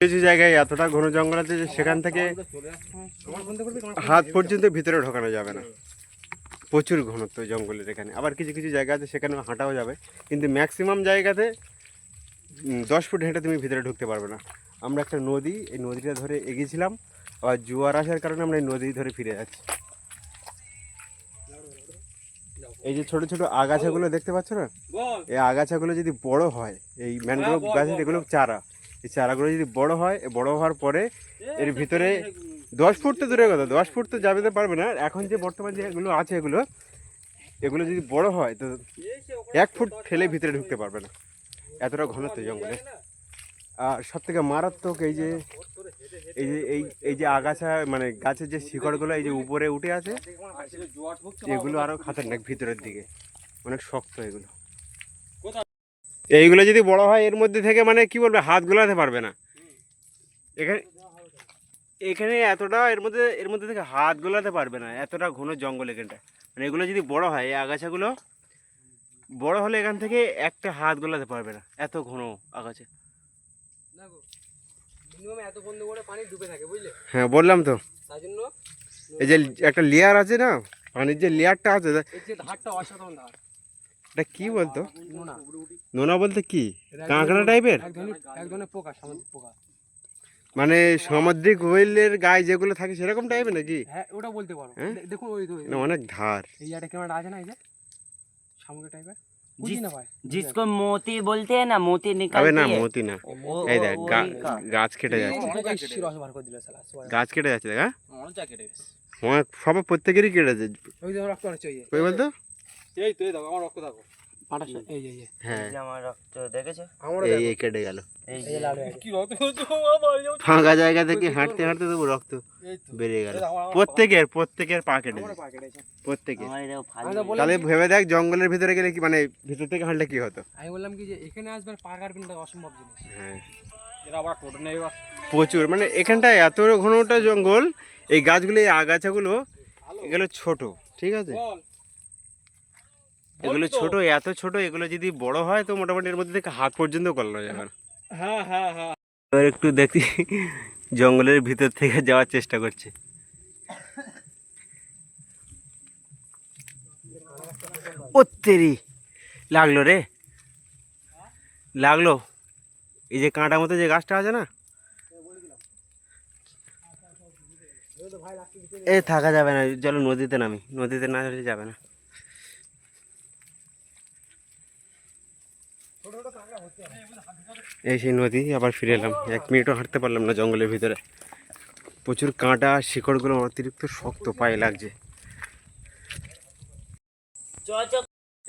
কিছু জায়গায় এতটা ঘন জঙ্গল আছে যে সেখান থেকে হাত পর্যন্ত ভিতরে ঢোকানো যাবে না। প্রচুর ঘনত্ব জঙ্গলের এখানে। আবার কিছু কিছু জায়গা আছে সেখানে হাঁটাও যাবে। কিন্তু ম্যাক্সিমাম জায়গাতে দশ ফুট হেঁটে তুমি ভিতরে ঢুকতে পারবে না। আমরা একটা নদী এই নদীটা ধরে এগিয়েছিলাম। আবার জোয়ার আসার কারণে আমরা এই নদী ধরে ফিরে যাচ্ছি। এই যে ছোট ছোট আগাছাগুলো দেখতে পাচ্ছ না? এই আগাছাগুলো যদি বড় হয় এই ম্যানগ্রোভ গাছের এগুলো চারা। এই চারাগুলো যদি বড় হয় বড় হওয়ার পরে এর ভিতরে দশ ফুট তো দূরের কথা দশ ফুট তো যাবে তো পারবে না। এখন যে বর্তমান যে এগুলো আছে এগুলো এগুলো যদি বড় হয় তো এক ফুট ঠেলে ভিতরে ঢুকতে পারবে না। এতটা ঘনত্ব জঙ্গলে। আর সব থেকে মারাত্মক এই যে এই যে এই এই যে আগাছা মানে গাছের যে শিকড়গুলো এই যে উপরে উঠে আছে এগুলো আরও খাতারনাক ভিতরের দিকে। অনেক শক্ত এগুলো। এইগুলো যদি বড় হয় এর মধ্যে থেকে মানে কি বলবে হাত গোলাতে পারবে না। এখানে এখানে এতটা এর মধ্যে এর মধ্যে থেকে হাত গোলাতে পারবে না এতটা ঘন জঙ্গল এখানটা মানে এগুলো যদি বড় হয় এই আগাছাগুলো বড় হলে এখান থেকে একটা হাত গোলাতে পারবে না এত ঘন আগাছা। হ্যাঁ বললাম তো। এই যে একটা লেয়ার আছে না পানির যে লেয়ারটা আছে এটা কি বলতো নোনা নোনা বলতে কি এটা এক কাঁকড়া ধরনের- টাইপের এক ধরনের এক ধরনের পোকা সামুদ্রিক পোকা মানে সামুদ্রিক হুইলের গায়ে যেগুলো থাকে সেরকম টাইপের নাকি হ্যাঁ ওটা বলতে পারো হ্যাঁ? দে- দেখুন ওই তো না অনেক ধার এই একটা ক্যামেরা আছে না এই যে সামুদ্রিক টাইপের বুঝি जिस- না ভাই जिसको मोती बोलते हैं ना मोती আবে निकालती না है মতি না वो- এই वो- দেখ वही গা- का। গাছ কেটে যাচ্ছে পোকা রস বার করে দিল শালা সবাই। গাছ কেটে যাচ্ছে দেখ হ্যাঁ অনেক সবাই প্রত্যেকেরই কেটে যাচ্ছে ওই যে রক্ত আছে ওই যে কই বলতো এই তো এই দেখো আমার রক্ত দেখো। এই যে হ্যাঁ। আমার রক্ত দেখেছ? এই এই কেটে গেল। এই এই যে যে লাল গেছে। কি রক্ত হচ্ছে বাবা এই যে- ফাঁকা জায়গা থেকে হাঁটতে হাঁটতে তবু রক্ত গেল। প্রত্যেকের প্রত্যেকের পা কেটে প্রত্যেকের। তাহলে ভেবে দেখ জঙ্গলের ভিতরে গেলে কি মানে ভিতর থেকে হাঁটলে কি হতো? আমি বললাম কি যে এখানে আসবে আর পা কাটবেন অসম্ভব জিনিস। হ্যাঁ। প্রচুর মানে এখানটায় এত ঘনটা জঙ্গল এই গাছগুলো এই আগাছাগুলো এগুলো ছোট ঠিক আছে। এগুলো ছোট এত ছোট এগুলো যদি বড় হয় তো মোটামুটি এর মধ্যে থেকে হাত পর্যন্ত করানো যাবে। হ্যাঁ হ্যাঁ হ্যাঁ এবার একটু দেখি জঙ্গলের ভিতর থেকে যাওয়ার চেষ্টা করছে। ওত্তেরি লাগল রে। লাগল। এই যে কাঁটা মতো যে গাছটা আছে না? এ থাকা যাবে না চলো নদীতে নামি। নদীতে না যাবে না। এই সেই নদী, আবার ফিরে এলাম। এক মিনিটও হাঁটতে পারলাম না জঙ্গলের ভিতরে। প্রচুর কাঁটা, শিকড়গুলো অতিরিক্ত শক্ত পায়ে লাগছে।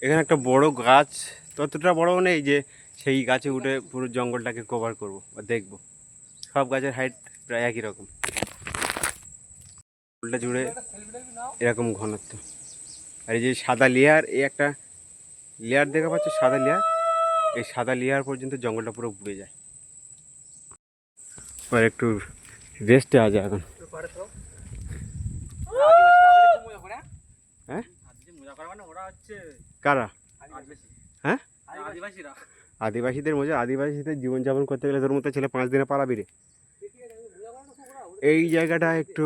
এখানে একটা বড় গাছ, ততটা বড় নেই যে সেই গাছে উঠে পুরো জঙ্গলটাকে কভার করব বা দেখব। সব গাছের হাইট প্রায় একই রকম। জঙ্গলটা জুড়ে এরকম ঘনত্ব। আর এই যে সাদা লেয়ার এই একটা লেয়ার দেখা পাচ্ছ? সাদা লেয়ার এই সাদা লেয়ার পর্যন্ত জঙ্গলটা পুরো ঘুরে যায়। আর একটু রেস্টে আছে এখন। হ্যাঁ? মজা করবে না ওরা হচ্ছে কারা? হ্যাঁ? আদিবাসীদের মধ্যে আদিবাসীদের জীবনযাপন করতে গেলে তোর মতো ছেলে পাঁচ দিনে পালাবি রে। এই জায়গাটা একটু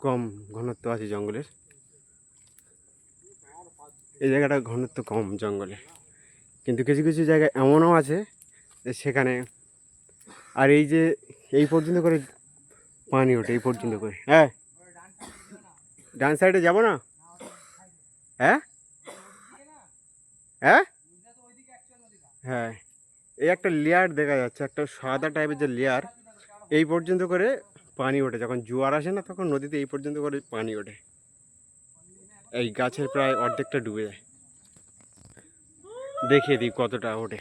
কম ঘনত্ব আছে জঙ্গলের। এই জায়গাটা ঘনত্ব কম জঙ্গলে কিন্তু কিছু কিছু জায়গায় এমনও আছে যে সেখানে আর এই যে এই পর্যন্ত করে পানি ওঠে, এই পর্যন্ত করে। হ্যাঁ। ডান সাইডে যাব না? হ্যাঁ? হ্যাঁ? হ্যাঁ। এই একটা লেয়ার দেখা যাচ্ছে, একটা সাদা টাইপের যে লেয়ার এই পর্যন্ত করে পানি ওঠে। যখন জোয়ার আসে না, তখন নদীতে এই পর্যন্ত করে পানি ওঠে। এই গাছের প্রায় অর্ধেকটা ডুবে যায়। দেখিয়ে দিই কতটা ওঠে।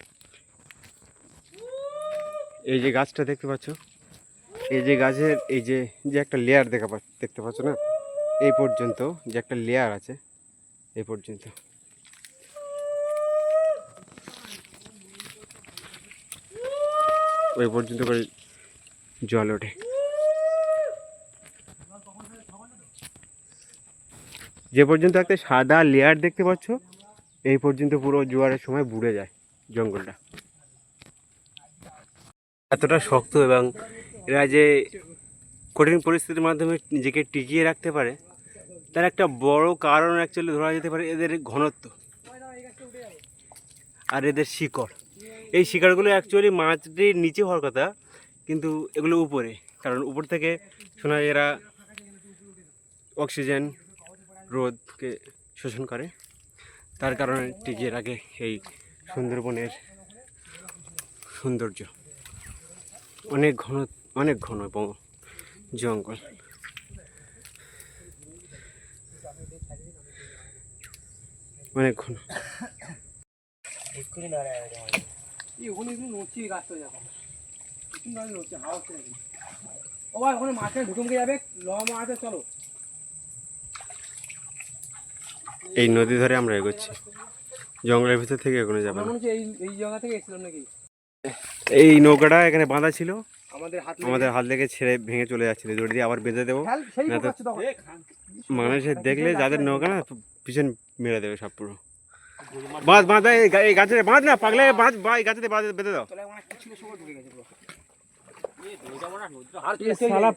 এই যে গাছটা দেখতে পাচ্ছ? এই যে গাছের, এই যে যে একটা লেয়ার দেখা দেখতে পাচ্ছ না? এই পর্যন্ত যে একটা লেয়ার আছে, এই পর্যন্ত। ওই পর্যন্ত করে জল ওঠে। যে পর্যন্ত একটা সাদা লেয়ার দেখতে পাচ্ছ এই পর্যন্ত পুরো জোয়ারের সময় বুড়ে যায় জঙ্গলটা। এতটা শক্ত এবং এরা যে কঠিন পরিস্থিতির মাধ্যমে নিজেকে টিকিয়ে রাখতে পারে, তার একটা বড় কারণ অ্যাকচুয়ালি ধরা যেতে পারে এদের ঘনত্ব আর এদের শিকড়। এই শিকড়গুলো অ্যাকচুয়ালি মাছটির নিচে হওয়ার কথা, কিন্তু এগুলো উপরে, কারণ উপর থেকে শোনা এরা অক্সিজেন রোদকে শোষণ করে। তার কারণে টিকিয়ে রাখে এই সুন্দরবনের সৌন্দর্য। অনেক ঘন অনেক ঘন জঙ্গল। অনেক ঘন। আছে। ওখানে একটু নড়ছি যাবে গাছটা দেখো একটু গাছ নড়ছে হাওয়া হচ্ছে নাকি ও ভাই ওখানে মাঝখানে ঢুকে মুখে যাবে লমা আছে চলো এই নদী ধরে আমরা এগোচ্ছি। জঙ্গলের ভিতর থেকে এগোনো যাবে না। এই এই জায়গা থেকে এসেছিলাম নাকি? এই নৌকাটা এখানে বাঁধা ছিল। আমাদের হাত আমাদের হাত লেগে ছেড়ে ভেঙে চলে যাচ্ছিল। দড়ি দিয়ে আবার বেঁধে দেবো। মানুষের দেখলে যাদের নৌকা না পিছন মেরে দেবে সব পুরো। বাঁধ বাঁধ এই গাছে বাঁধ না পাগলে বাঁধ বা এই গাছে বাঁধ বেঁধে দাও।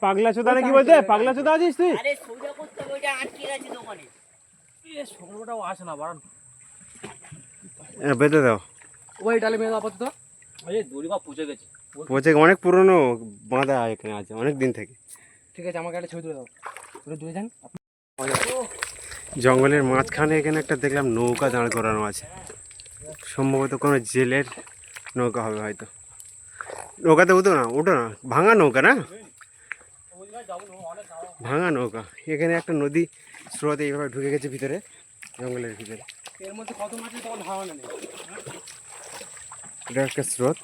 পাগলা চোদা নাকি বলতে পাগলা চোদা আছিস তুই? আরে সোজা করতে হবে, ওইটা আটকে গেছে দোকানে। সংগ্রহটাও আসে না বাড়ান। হ্যাঁ, বেঁধে দাও। ওই ডালে মেয়ে আপাতত। এই দড়ি বা পুজে গেছে। বলছে অনেক পুরনো বাঁধা এখানে আছে অনেক দিন থেকে। ঠিক আছে আমাকে একটা ছবি তুলে দাও। তুলে তুলে যান জঙ্গলের মাঝখানে এখানে একটা দেখলাম নৌকা দাঁড় করানো আছে। সম্ভবত কোনো জেলের নৌকা হবে হয়তো। নৌকাতে উঠো না উঠো না। ভাঙা নৌকা না? ভাঙা নৌকা। এখানে একটা নদী স্রোত এইভাবে ঢুকে গেছে ভিতরে জঙ্গলের ভিতরে। এর মধ্যে কত মাছ আছে তখন ধারণা নেই? এটা একটা স্রোত।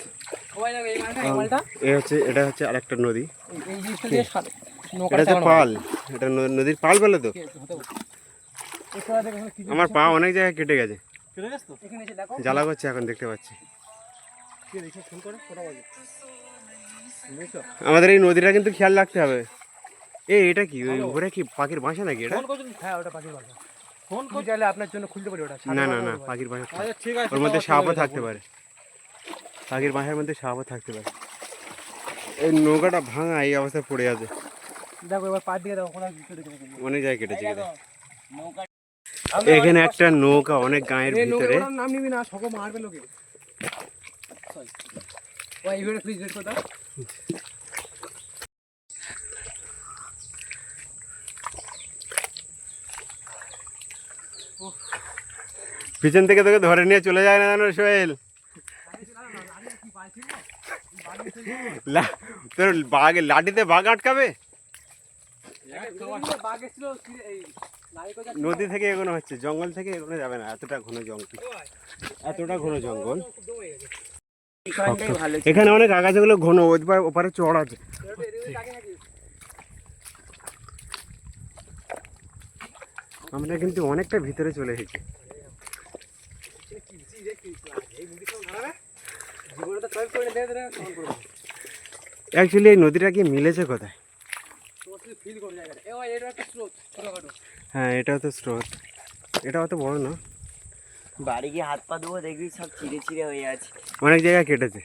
এ হচ্ছে এটা হচ্ছে আরেকটা নদী। এটা হচ্ছে পাল। এটা নদীর পাল বলে তো? আমার পা অনেক জায়গায় কেটে গেছে। তো? জ্বালা করছে এখন দেখতে পাচ্ছি। আমাদের এই নদীটা কিন্তু খেয়াল রাখতে হবে। এই এটা কি? ওই কি পাখির বাসা নাকি এটা? হ্যাঁ ওটা পাখির বাসা। ফোন ফোন চাইলে আপনার জন্য খুলতে পারি ওটা না না না পাখির বাসা আচ্ছা ঠিক আছে ওর মধ্যে সাপও থাকতে পারে। পাখির বাসার মধ্যে সাপও থাকতে পারে। এই নৌকাটা ভাঙা এই অবস্থায় পড়ে আছে। দেখো এবার পার দিকে দেখো অনেক জায়গায় কেটেছে এখানে একটা নৌকা অনেক গায়ের ভিতরে। নাম নিবি না সকল মারবে লোকে। ওই বের পিছন থেকে তোকে ধরে নিয়ে চলে যায় না জানো সোহেল? তোর বাঘ লাঠিতে বাঘ আটকাবে? নদী থেকে এগোনো হচ্ছে, জঙ্গল থেকে এগোনো যাবে না, এতটা ঘন জঙ্গল। এতটা ঘন জঙ্গল। এখানে অনেক আগাছাগুলো ঘন ওপারে চড় আছে। আমরা কিন্তু অনেকটা ভিতরে চলে এসেছি জীবনটা তৈরি করে দিয়ে দেবে তখন করব অ্যাকচুয়ালি এই নদীটা কি মিলেছে কোথায়? হ্যাঁ এটাও তো স্রোত। এটা অত বড় না। বাড়ি গিয়ে হাত পা ধোবো দেখবি সব চিড়ে চিড়ে হয়ে আছে। অনেক জায়গায় কেটেছে।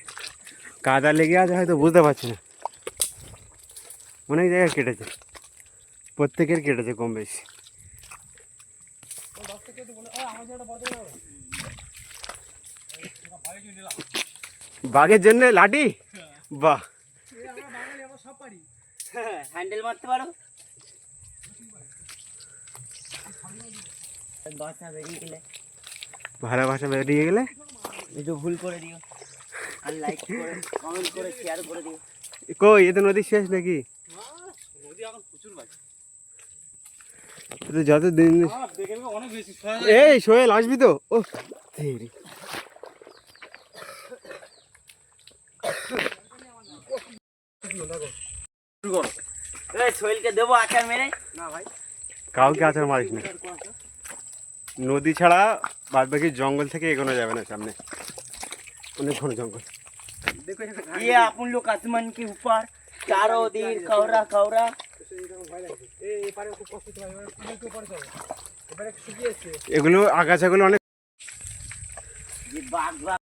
কাদা লেগে আছে হয়তো বুঝতে পারছি না। অনেক জায়গায় কেটেছে। প্রত্যেকের কেটেছে কম বেশি। বাঘের জন্য লাঠি? বাহ। সব পারি হ্যান্ডেল মারতে পারো। বেরিয়ে গেলে। ভালোবাসা বেরিয়ে গেলে? একটু ভুল করে দিও। আর লাইক করে কমেন্ট করে শেয়ার করে দিও। কই এ তো নদী শেষ নাকি? নদী এখন প্রচুর বাজে যত দিন এই সোহেল আসবি তো? ও তেরি। কাউকে আচার মারিস না নদী ছাড়া বাদ বাকি জঙ্গল থেকে এগোনো যাবে না সামনে অনেক ঘন জঙ্গল দেখো এখানে ঘাস ये अपन लोग आसमान के ऊपर चारों दिन कौरा कौरा ভয় লাগছে এই এপারে খুব কষ্ট হচ্ছে ভাই এবারে পুজো উপরে চলো এবারে শুকিয়ে এসছে এগুলো আগাছাগুলো অনেক ये बाघ बाघ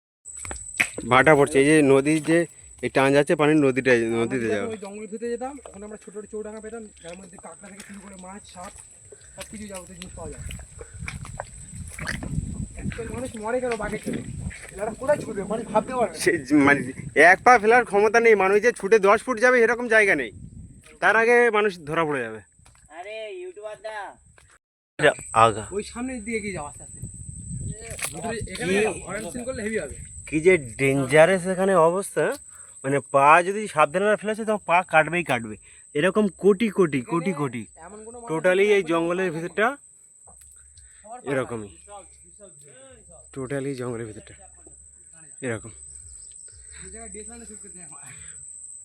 ভাটা পড়ছে এই যে নদীর যে এই টান যাচ্ছে পানি নদীটা নদীতে যাবে ওই জঙ্গলের ভিতরে যেতাম ওখানে আমরা ছোট ছোট চৌডাঙ্গা পেতাম যার মধ্যে কাঁকড়া থেকে শুরু করে মাছ সাপ সব কিছু যাবতীয় জিনিস পাওয়া যায়। মানুষ মরে কেন বাঘে খেলে কোথায় ছুটবে? মানে মানে এক পা ফেলার ক্ষমতা নেই মানুষ যে ছুটে দশ ফুট যাবে এরকম জায়গা নেই। তার আগে মানুষ ধরা পড়ে যাবে। আরে ইউটিউবার দা। আগা। ওই সামনের দিকে এগিয়ে যাও আস্তে আস্তে। ভিতরে এখানে হরেন সিন করলে হেভি হবে। কি যে ডেঞ্জারাস এখানে অবস্থা। মানে পা যদি সাবধানে না ফেলেছে, তখন পা কাটবেই কাটবে। এরকম কোটি কোটি কোটি কোটি। টোটালি এই জঙ্গলের ভিতরটা এরকমই। টোটালি জঙ্গলের ভিতরটা এরকম।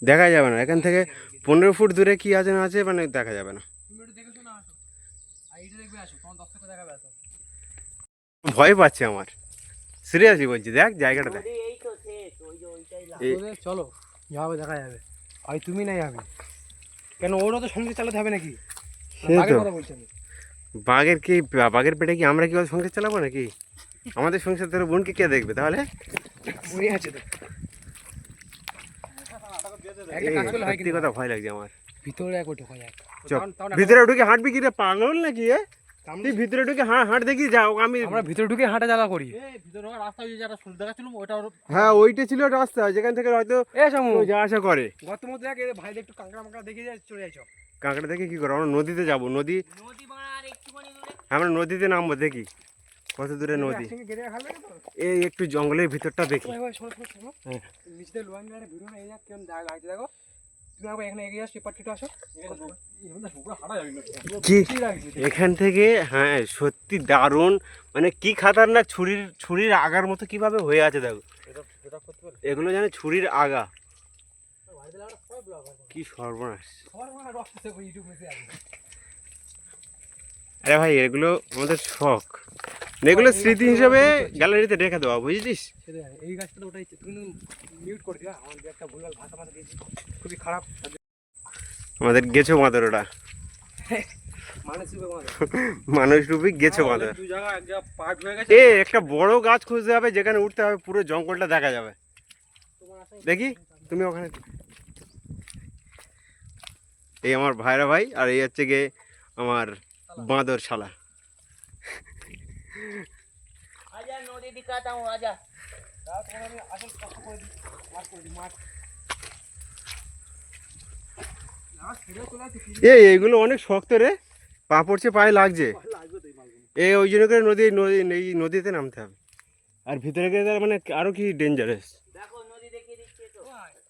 দেখা যাবে না। এখান থেকে পনেরো ফুট দূরে কি আছে না আছে মানে দেখা যাবে না। ভয় পাচ্ছে আমার। সিরিয়াসলি বলছি, দেখ জায়গাটা দেখ নদী এই তো শেষ ওই এ- চলে, যাবে দেখা যাবে। হয় তুমি নাই আমি কেন ওরও তো সংসার চালাতে হবে নাকি? বাঘের কথা বলছি আমি বাঘের কি বাঘের পেটে কি আমরা কি সংসার চালাবো নাকি? আমাদের সংসার তোর বোনকে কে দেখবে তাহলে? আছে তো। সত্যি কথা ভয় লাগছে আমার। ভিতরে ঢোকা ভিতরে ঢুকে হাঁটবি কি রে পাগল নাকি এ? তুই ভিতরে ঢুকে হাঁ হাঁট দেখি যাও আমি আমরা ভিতরে ঢুকে হাঁটা জ্বালা করি। রাস্তা ওই যারা ওটা হ্যাঁ ওইটা ছিল রাস্তা যেখান থেকে হয়তো এ সমু। যা আসা করে। গত মধ্যে দেখ ভাই একটু কাঁকড়া মাকড়া দেখে যায় চলে যাইছো কাঁকড়া দেখে কি করো আমরা নদীতে যাব নদী নদী বাড়া আর একটুখানি দূরে। আমরা নদীতে নামবো দেখি। কত দূরে নদী? এই একটু জঙ্গলের ভিতরটা দেখি। হ্যাঁ। নিচে লোয়ান গাড়ি না এই কেমন দেখো। এখানে থেকে হ্যাঁ সত্যি দারুণ। মানে কি খাতারনাক ছুরির ছুরির আগার মতো কীভাবে হয়ে আছে দেখো। এগুলো জানে ছুরির আগা। কি সর্বনাশ সবার মনে হয় রস আছে ইউটিউব মেসে আছে আরে ভাই এগুলো আমাদের শখ। এগুলো স্মৃতি হিসেবে গ্যালারিতে রেখে দেওয়া বুঝেছিস? এই গাছটা ওটাই তুমি মিউট করে আমার একটা ভুলভাল ভাষা মাথা দিয়েছি খুবই খারাপ আমাদের গেছো মাদর ওটা মানুষ রূপী গেছো মাদর। এ একটা বড় গাছ খুঁজতে হবে যেখানে উঠতে হবে পুরো জঙ্গলটা দেখা যাবে। দেখি তুমি ওখানে এই আমার ভাইরা ভাই আর এই হচ্ছে গিয়ে আমার বাঁদর শালা। আমি এই এইগুলো অনেক শক্ত রে। পা পড়ছে পায়ে লাগছে। এই ওই জন্য করে নদী নদী এই নদীতে নামতে হবে। আর ভিতরে গেলে মানে আরও কি ডেঞ্জারাস দেখো নদী দেখিয়ে দিচ্ছে তো।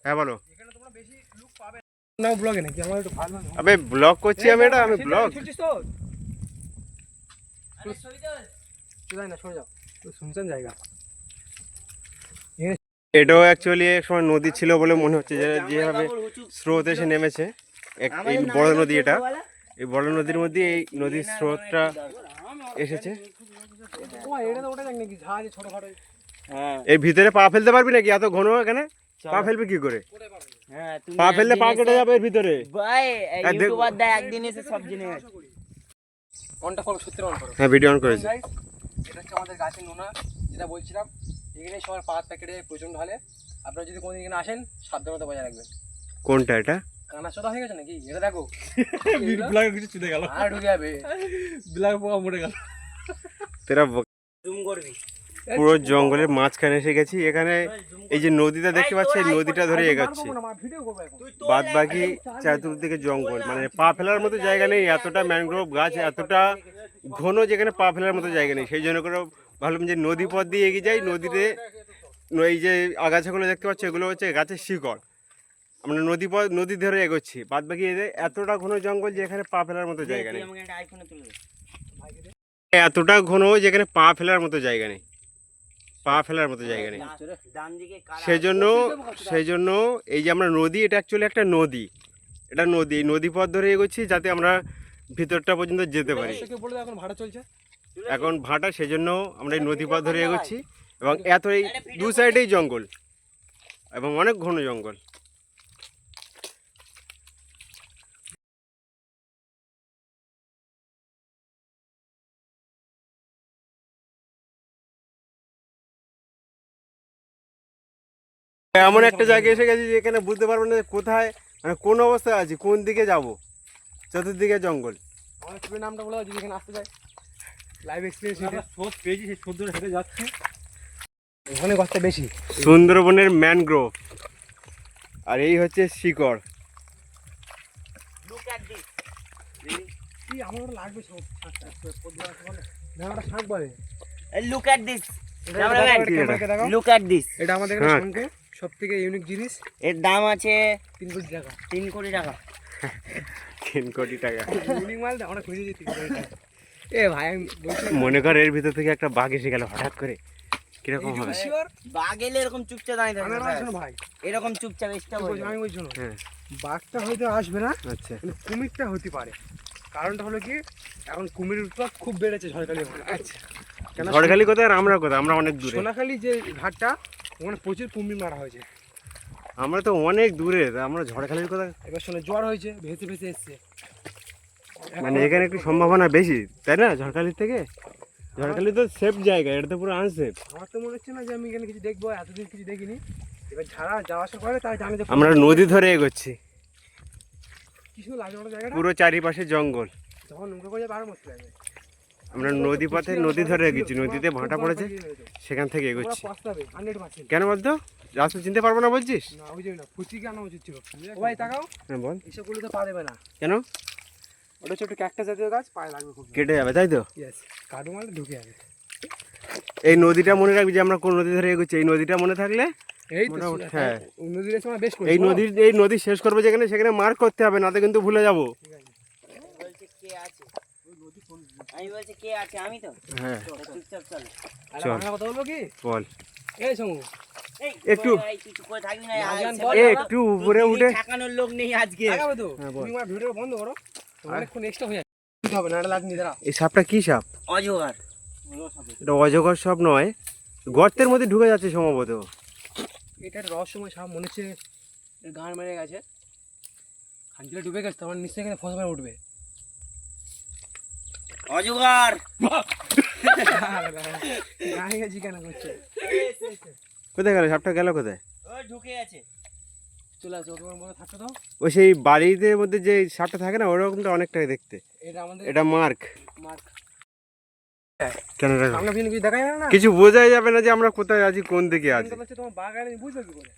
হ্যাঁ বলো। এখানে তোমরা বেশি লুক পাবে না। ব্লগে নাকি? আমার একটু ভালো লাগে। আবে ব্লগ করছি আমি এটা আমি ব্লগ শুনছিস তো আরে ছবি তোল চলে না সরে যাও। শুনছেন জায়গা? এটাও অ্যাকচুয়ালি এক সময় নদী ছিল বলে মনে হচ্ছে যে যেভাবে স্রোত এসে নেমেছে। এক- এই বড় নদী এটা এই বড় নদীর মধ্যে এই নদীর স্রোতটা এসেছে। হ্যাঁ। এই ভিতরে পা ফেলতে পারবি নাকি? এত ঘন এখানে? পা ফেলবি কি করে? না। হ্যাঁ তুমি পা ফেললে পা কেটে যাবে এর ভিতরে। ভাই আর দেখ- ইউটিউবার দা একদিন এসে সব জেনে গেছে অনটা করো সত্যি অন করো। হ্যাঁ ভিডিও অন করেছি। এটা হচ্ছে আমাদের গাছের নোনা যেটা বলছিলাম এখানে সবার পাহাড় প্যাকেটে প্রচণ্ড হলে। আপনারা যদি কোনোদিন এখানে আসেন সাবধানতা বজায় রাখবেন। কোনটা এটা? কানা চোদা হয়ে গেছে নাকি? এটা দেখো। ব্লাগ কিছু চুদে গেল। আর ঢুকে যাবে। ব্লাগ পোকা মরে গেল। তেরা জুম করবি। পুরো জঙ্গলের মাঝখানে এসে গেছি। এখানে এই যে নদীটা দেখতে পাচ্ছি এই নদীটা ধরে এগাচ্ছি। বাদ বাকি চাতুর্দিকে জঙ্গল মানে পা ফেলার মতো জায়গা নেই এতটা ম্যানগ্রোভ গাছ এতটা ঘন যেখানে পা ফেলার মতো জায়গা নেই। সেই জন্য করে ভাবলাম যে নদী পথ দিয়ে এগিয়ে যাই নদীতে এই যে আগাছাগুলো দেখতে পাচ্ছি এগুলো হচ্ছে গাছের শিকড়। আমরা নদী পথ নদী ধরে এগোচ্ছি। বাদ বাকি এদের এতটা ঘন জঙ্গল যে এখানে পা ফেলার মতো জায়গা নেই। এতটা ঘন যেখানে পা ফেলার মতো জায়গা নেই। পা ফেলার মতো জায়গা নেই। সেই জন্য সেই জন্য এই যে আমরা নদী এটা অ্যাকচুয়ালি একটা নদী। এটা নদী নদী পথ ধরে এগোচ্ছি যাতে আমরা ভিতরটা পর্যন্ত যেতে পারি। এখন ভাড়া চলছে? এখন ভাটা সেই জন্য আমরা এই নদী পথ ধরে এগোচ্ছি এবং এত এই দু সাইডেই জঙ্গল এবং অনেক ঘন জঙ্গল। এমন একটা জায়গায় এসে গেছি যেখানে বুঝতে পারব না যে কোথায় মানে কোন অবস্থায় আছি কোন দিকে যাব চতুর্দিকে জঙ্গল। আমার নামটা বলে দাও যদি এখানে আসতে চাই। লাইভ এক্সপিরিয়েন্স আমরা পেয়েছি সেই স্রোত হেঁটে যাচ্ছে। ওখানে কষ্টটা বেশি। সুন্দরবনের ম্যানগ্রোভ। আর এই হচ্ছে শিকড়। লুক অ্যাট দিস কি আমার লাগবে সব? শাকটা পদ্মা আছে বলে না ওটা শাক বলে লুক অ্যাট দিস এটা? লুক অ্যাট দিস এটা আমাদের এখানে শাক। শঙ্খ সব থেকে ইউনিক জিনিস? এর দাম আছে তিন কোটি টাকা। তিন কোটি টাকা। তিন কোটি টাকা। ইউনিক মাল আমরা খুঁজে দিই তিন কোটি টাকা। এ ভাই আমি বলছি মনে কর এর ভিতর থেকে একটা বাঘ এসে গেল হঠাৎ করে। কীরকম হবে? বাঘ এলে এরকম চুপচাপ দাঁড়িয়ে শোনো ভাই। এরকম চুপচাপ এসটা বলছি, আমি বলছি হ্যাঁ। বাঘটা হয়তো আসবে না আচ্ছা। কুমিরটা হতে পারে। কারণটা হলো কি এখন কুমির উৎপাদ খুব বেড়েছে ঝড়খালি আচ্ছা। কেন ঝড়খালি কোথায় আর আমরা কোথায়? আমরা অনেক দূরে। সোনাখালি যে ঘাটটা ওখানে প্রচুর কুমির মারা হয়েছে। আমরা তো অনেক দূরে আমরা ঝড়খালির কথা এবার শোনো জ্বর হয়েছে ভেসে ভেসে এসছে। মানে এখানে একটু সম্ভাবনা বেশি তাই না? ঝড়খালির থেকে? ঝড়খালি তো সেফ জায়গা এটা তো পুরো আনসেফ আমার তো মনে হচ্ছে না যে আমি এখানে কিছু দেখব এতদিন কিছু দেখিনি। এবার যারা যাওয়া আসা করে তারা জানে আমরা নদী ধরে এগোচ্ছি। কিছু লাগে জায়গাটা? পুরো চারিপাশে জঙ্গল। যখন নৌকা করে যাবে আরও মস্ত লাগবে। আমরা নদী পথে নদী ধরে এগেছি নদীতে ভাঁটা পড়েছে সেখান থেকে এগোচ্ছি। কেন বলতো? রাস্তা চিনতে পারব না বলছিস? হ্যাঁ বল। কেন? ওটা হচ্ছে একটা ক্যাকটাস জাতীয় গাছ পায়ে লাগবে খুব। কেটে যাবে তাই তো? কাটু মারলে ঢুকে যাবে। এই নদীটা মনে রাখবি যে আমরা কোন নদী ধরে এগোচ্ছি এই নদীটা মনে থাকলে এই হ্যাঁ। নদীর এই নদীর এই নদী শেষ করব যেখানে সেখানে মার্ক করতে হবে না তো কিন্তু ভুলে যাব। আমি বলছি কে আছে? আমি তো। হ্যাঁ। চুপচাপ চলো। বাংলা কথা বলব কি? বল। এই সমু একটু- একটু উপরে উঠে। ঠাকানোর লোক নেই আজকে। হ্যাঁ। তুমি আমার ভিডিও বন্ধ করো। অনেকক্ষণ এক্সট্রা হয়ে হবে না লাগনি দাঁড়া এই সাপটা কি সাপ? অজগর। এটা অজগর সাপ নয় গর্তের মধ্যে ঢুকে যাচ্ছে সম্ভবত। এটা একটা রহস্যময় সাপ মনে হচ্ছে গান মেরে গেছে। খানচিলে ডুবে গেছে তোমার নিশ্চয়ই এখানে ফসল উঠবে। অজগর কোথায় গেল? সাপটা গেল কোথায়? ওই ঢুকে আছে। সেই বাড়িতে মধ্যে যে সাপটা থাকে না ওরকমটা অনেকটাই দেখতে। এটা মার্ক। মার্ক। কেন কিছু বোঝাই যাবে না যে আমরা কোথায় আছি কোন দিকে আছি। তোমার বাগানে বুঝবে কি করে?